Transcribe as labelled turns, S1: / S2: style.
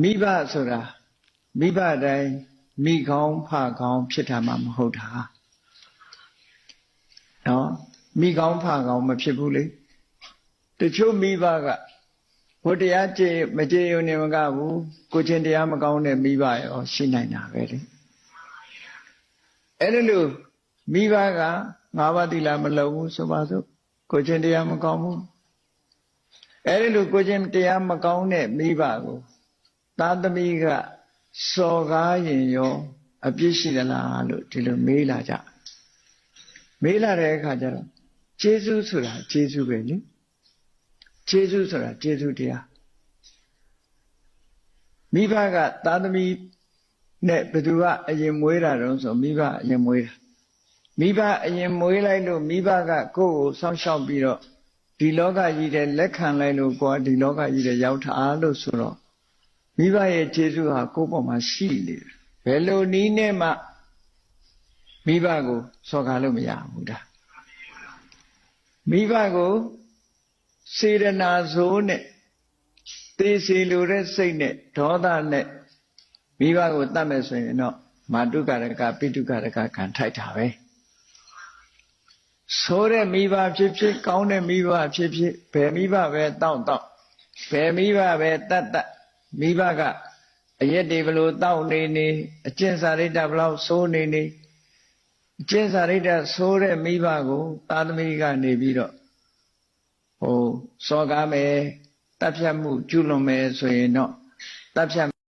S1: မိဘဆိုတာမိဘတိုင်းမိကောင်းဖကောင်းဖြစ်တာမှမဟုတ်တာနော်မိကောင်းဖကောင်းမဖြစ်ဘူးလေတချို့မိဘကဘုတရားကြည်မကြည်ုံနေမကဘူးကိုချင်းတရားမကောင်းတဲ့မိဘရောရှိနိုင်တာပဲလေအဲ့ဒါလို့မိဘကငါးပါးတိလာမလုံဘူးဆိုပါစို့ကိုချင်းတရားမကောင်းဘူးအဲ့ဒီလိုကိုချင်းတရားမကောင်းတဲ့မိဘကို သားသမီးကစော်ကားရင်ရောအပြစ်ရှိသလားလို့ဒီလိုမေးလာကြမေးလာတဲ့အခါကျတော့ကျေးဇူးဆိုတာကျေးဇူးပဲလေကျေးဇူးဆိုတာကျေးဇူးတရားမိဘကသားသမီးနဲ့ဘယ်သူကအရင်မွေးတာတုံးဆိုမိဘအရင်မွေးတာမိဘအရင်မွေးလိုက်လို့မိဘကကိုယ့်ကိုစောင့်ရှောက်ပြီးတော့ဒီလောကကြီးတဲ့လက်ခံလိုက်လို့ကိုယ်ကဒီလောကကြီးတဲ့ရောက်တာလို့ဆိုတော့ မိဘရဲ့ခြေဆုဟာကိုယ့်ပေါ်မှာရှိနေတယ်ဘယ်လိုနည်းနဲ့မှမိဘကိုစော်ကားလို့မရဘူးဒါမိဘကိုစေရနာဆိုးနဲ့တေးစီလိုတဲ့စိတ်နဲ့ဒေါသနဲ့မိဘကိုတတ်မယ်ဆိုရင်တော့မာတုကရကပိတုကရကခံထိုက်တာပဲဆိုးတဲ့မိဘဖြစ်ဖြစ်ကောင်းတဲ့မိဘဖြစ်ဖြစ်ဘယ်မိဘပဲတောင့်တောင့်ဘယ်မိဘပဲတတ်တတ် မိဘကအရက်တွေဘလို့တောင့်နေနေအကျင့်စာရိတ္တဘလို့ဆိုးနေနေအကျင့်စာရိတ္တဆိုးတဲ့မိဘကိုသာသမီကနေပြီးတော့ဟိုစော်ကားမယ်တပ်ဖြတ်မှုကျุလွန်မယ်ဆိုရင်တော့တပ်ဖြတ်